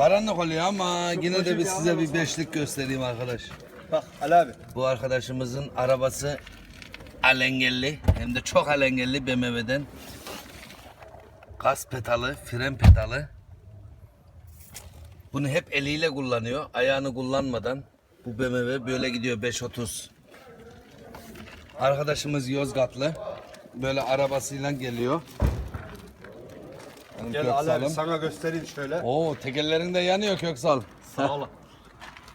Karanlık oluyor ama yine de bir size bir beşlik göstereyim arkadaş. Bak Ali abi. Bu arkadaşımızın arabası alengelli hem de çok alengelli BMW'den. Gaz pedalı, fren pedalı. Bunu hep eliyle kullanıyor. Ayağını kullanmadan. Bu BMW böyle gidiyor 530. Arkadaşımız Yozgatlı. Böyle arabasıyla geliyor. Benim Gel abi Köksal'ım. sana göstereyim şöyle. Oo tekerlerin de yanıyor Köksal. Sağ ol.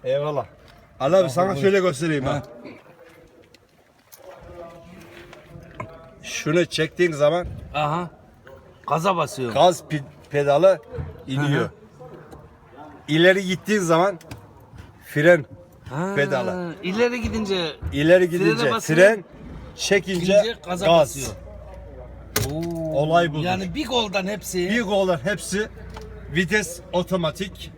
Eyvallah. Abi sana şöyle göstereyim ha. Şunu çektiğin zaman Aha. Gaza basıyor. gaz pi- pedalı iniyor. İleri gittiğin zaman fren Ha, pedalı. İleri gidince İleri gidince basıyor. fren çekince gaza gaz. basıyor. Oo, Olay budur. Yani bir goldan hepsi. Bir gollar hepsi vites otomatik.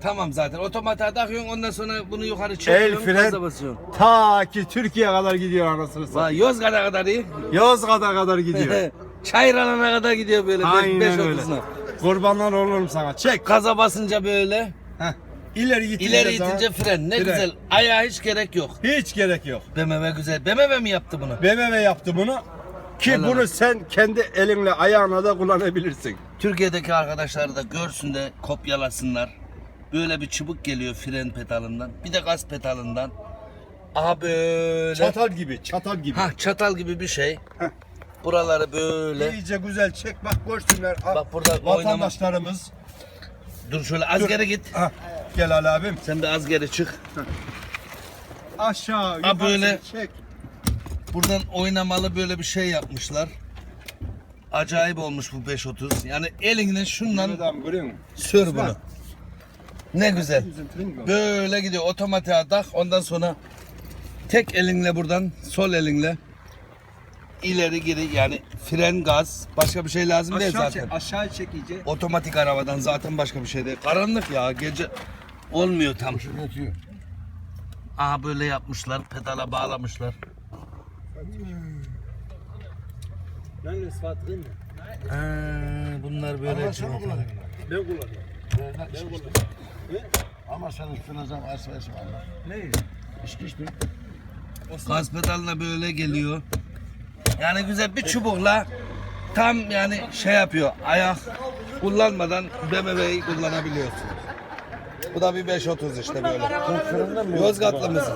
Tamam zaten. Otomatiğe takıyorsun ondan sonra bunu yukarı El çekiyorsun fren gaza basıyorsun. ta ki Türkiye kadar gidiyor anasını satayım. Yozgat'a kadar iyi. Yozgat'a kadar gidiyor. Çayran'a kadar gidiyor böyle. Aynen 5 öyle. Kurbanlar olurum sana. Çek. Gaza basınca böyle. Heh. İleri gittiğince ileri zaman itince fren. Ne fren. güzel. Ayağa hiç gerek yok. Hiç gerek yok. BMW güzel. BMW mi yaptı bunu? BMW yaptı bunu. Ki Allah bunu sen kendi elinle ayağına da kullanabilirsin. Türkiye'deki arkadaşlar da görsün de kopyalasınlar. Böyle bir çubuk geliyor fren pedalından. Bir de gaz pedalından. Aha böyle. Çatal gibi, çatal gibi. Ha çatal gibi bir şey. Buraları böyle. İyice güzel çek bak görsünler. Bak burada oynama. vatandaşlarımız. Dur şöyle az Dur. geri git. Ha, gel Ali abim. Sen de az geri çık. Aşağı yukarı çek. Buradan oynamalı böyle bir şey yapmışlar. Acayip olmuş bu 530. Yani elinle şundan sür bunu. Ne güzel. Böyle gidiyor otomatiğe tak ondan sonra tek elinle buradan sol elinle ileri geri yani fren gaz başka bir şey lazım değil Aşağı, zaten. çek, aşağı çek iyice. Otomatik arabadan zaten başka bir şey değil. Karanlık ya gece olmuyor tam. Aha böyle yapmışlar pedala bağlamışlar. Ben ispat değil mi? Bunlar böyle çıkıyor. Ben kullanıyorum. Ama sen üstüne zam asfayası var. Ne? İçki içtin. Gaz pedalına böyle geliyor. Yani güzel bir çubukla tam yani şey yapıyor. Ayak kullanmadan BMW'yi kullanabiliyorsun. Bu da bir 530 işte böyle. Yozgatlı mısın?